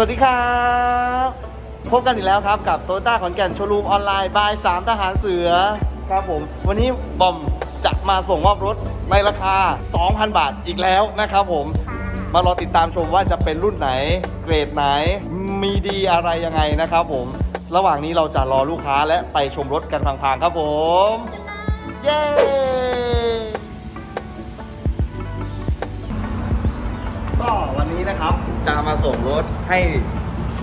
วัสดีครับ พบกันอีกแล้วครับกับโตต้าขอนแก่นโชว์รูมออนไลน์บายสามทหารเสือครับผม วันนี้บอมจะมาส่งมอบรถในราคา 2,000 บาทอีกแล้วนะครับผม มารอติดตามชมว่าจะเป็นรุ่นไหน เกรดไหน มีดีอะไรยังไงนะครับผม ระหว่างนี้เราจะรอลูกค้าและไปชมรถกันพังๆครับผม เย้ จะมาส่งรถให้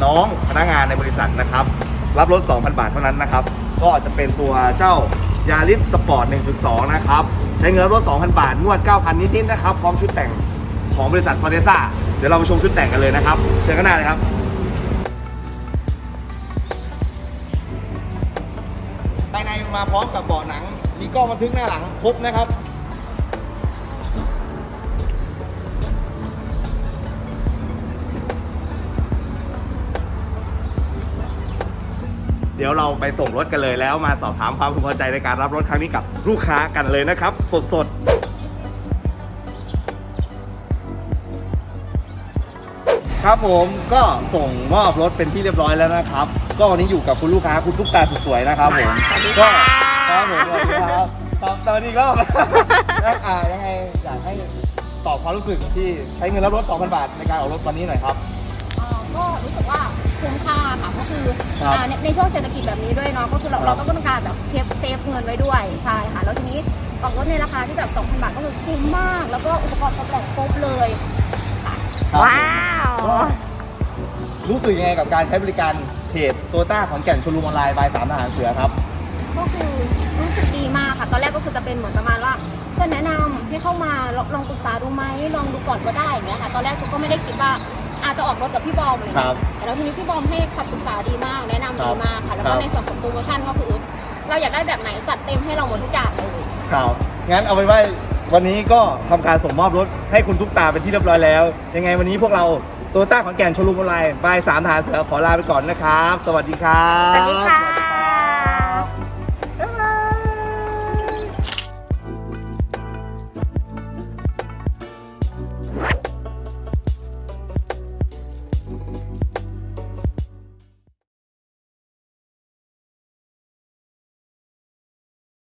น้องพนักงานในบริษัทนะครับ รับรถ 2,000 บาทเท่านั้นนะครับ ก็จะเป็นตัวเจ้ายาริสสปอร์ต 1.2 นะครับ ใช้เงินรถ 2,000 บาท งวด 9,000 นิดๆนะครับ พร้อมชุดแต่งของบริษัทฟอร์เดซ่าเดี๋ยวเรามาชมชุดแต่งกันเลยนะครับ เชิญข้างหน้าเลยครับภายในมาพร้อมกับเบาะหนัง มีกล้องบันทึกหน้าหลังครบนะครับ เดี๋ยวเราไปส่งรถกันเลยแล้วมาสอบถามความพึงพอใจในการรับรถครั้งนี้กับลูกค้ากันเลยนะครับ สดๆครับผมก็ส่งมอบรถเป็นที่เรียบร้อยแล้วนะครับ ก็วันนี้อยู่กับคุณลูกค้าคุณตุ๊กตาสุดสวยนะครับผมสวัสดีก็ค่ะครับผมสวัสดีครับครับสวัสดีครับแล้วอ่ายังไงอยากให้ตอบความรู้สึกที่ใช้เงินรับรถ 2,000 บาทในการออกรถวันนี้หน่อยครับเอ่อ ก็รู้สึกว่าคุ้มค่าค่ะก็คือครับอ่าในในช่วงเศรษฐกิจแบบนี้ด้วยเนาะก็คือเราครับ เราก็ต้องการแบบเชฟเซฟเงินไว้ด้วยใช่ค่ะแล้วทีนี้ออกรถในราคาที่แบบ2,000บาทก็คือคุ้มมาก แล้วก็อุปกรณ์ตกแต่งครบเลยค่ะว้าวรู้สึกยังไงกับการใช้บริการเพจโตต้าขอนแก่นชลูมออนไลน์บายสามทหารเสือครับ ก็คือรู้สึกดีมากค่ะ ตอนแรกก็คือจะเป็นเหมือนประมาณว่าเพื่อนแนะนำให้เข้ามาลองลองปรึกษาดูไหมลองดูก่อนก็ได้อย่างเงี้ยค่ะ ตอนแรกก็ไม่ได้คิดว่า อาจจะออกรถกับพี่บอมอะไรครัเงี้บยแต่แล้วทีนี้พี่บอมให้คำปรึกษาดีมากแนะนำครัดีบมากค่ะแล้วคก็รับในส่วนของโปรโมชั่นก็คือ เราอยากได้แบบไหนจัดเต็มให้เราหมดทุกอย่างเลยครับงั้นเอาเป็นว่าวันนี้ก็ทำการส่งมอบรถให้คุณทุกตาเป็นที่เรียบร้อยแล้ว ยังไงวันนี้พวกเราโตต้าขอนแก่นชลูมออนไลน์บายสามทหารเสือขอลาไปก่อนนะครับ สวัสดีครับ สวัสดีค่ะ